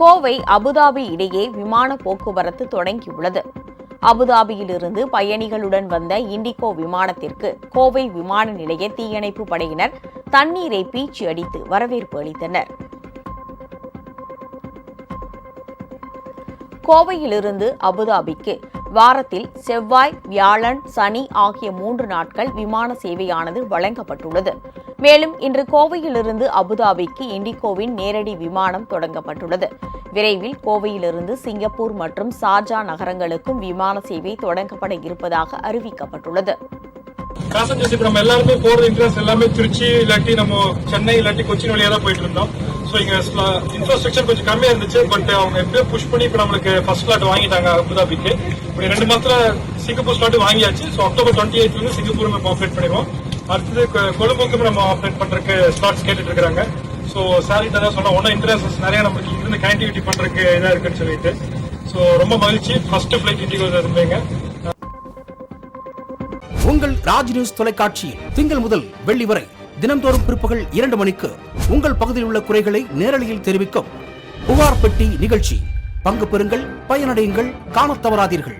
Kovai Abu Dhabi இடையே விமான போக்குவரத்து தொடங்கியுள்ளது. அபுதாபியிலிருந்து பயணிகளுடன் வந்த இண்டிகோ விமானத்திற்கு கோவை விமான நிலைய தீயணைப்பு படையினர் தண்ணீரை பீச்சி அடித்து வரவேற்பு அளித்தனர். கோவையிலிருந்து அபுதாபிக்கு வாரத்தில் செவ்வாய் வியாழன் சனி ஆகிய மூன்று நாட்கள் விமான சேவையானது வழங்கப்பட்டுள்ளது. மேலும் இன்று கோவையிலிருந்து அபுதாபிக்கு இண்டிகோவின் நேரடி விமானம் தொடங்கப்பட்டுள்ளது. விரைவில் கோவையிலிருந்து சிங்கப்பூர் மற்றும் சார்ஜா நகரங்களுக்கும் விமான சேவை தொடங்கப்பட இருப்பதாக அறிவிக்கப்பட்டுள்ளது. பேசஞ்சர்ஸ் இப்போ நம்ம எல்லாருமே போறது இன்ட்ரெஸ்ட் எல்லாமே திருச்சி இல்லாட்டி நம்ம சென்னை இல்லாட்டி கொச்சின் வழியாக தான் போயிட்டு இருந்தோம். ஸோ இங்கே இன்ஃப்ராஸ்ட்ரக்சர் கொஞ்சம் கம்மியா இருந்துச்சு பட் அவங்க எப்படியோ புஷ் பண்ணி இப்போ நம்மளுக்கு ஃபர்ஸ்ட் ஃபிளாட் வாங்கிட்டாங்க அபுதாபிக்கு. ரெண்டு மாசத்துல சிங்கப்பூர் ஸ்லாட் வாங்கியாச்சு. ஸோ அக்டோபர் டுவெண்ட்டி எயிட்ல இருந்து சிங்கப்பூர் நம்ம ஆப்ரேட் பண்ணிடுவோம். அடுத்தது கொழும்புக்கும் நம்ம ஆப்ரேட் பண்றதுக்கு ஸ்லாட்ஸ் கேட்டுட்டு இருக்காங்க ஸோ சாரிட்ட தான் சொன்னா ஒன்றும் இன்ட்ரெஸ்ட் நிறைய நம்மளுக்கு இங்கிருந்து கனெக்டிவிட்டி பண்றதுக்கு இதாக இருக்குன்னு சொல்லிட்டு. ஸோ ரொம்ப மகிழ்ச்சி. ஃபர்ஸ்ட் ஃபிளைட் இண்டிகோ இருந்தீங்க. உங்கள் ராஜ் நியூஸ் தொலைக்காட்சியில் திங்கள் முதல் வெள்ளி வரை தினம்தோறும் பிற்பகல் இரண்டு மணிக்கு உங்கள் பகுதியில் உள்ள குறைகளை நேரலையில் தெரிவிக்கும் புகார் பெட்டி நிகழ்ச்சி. பங்கு பெறுங்கள் பயனடையுங்கள் காணத் தவறாதீர்கள்.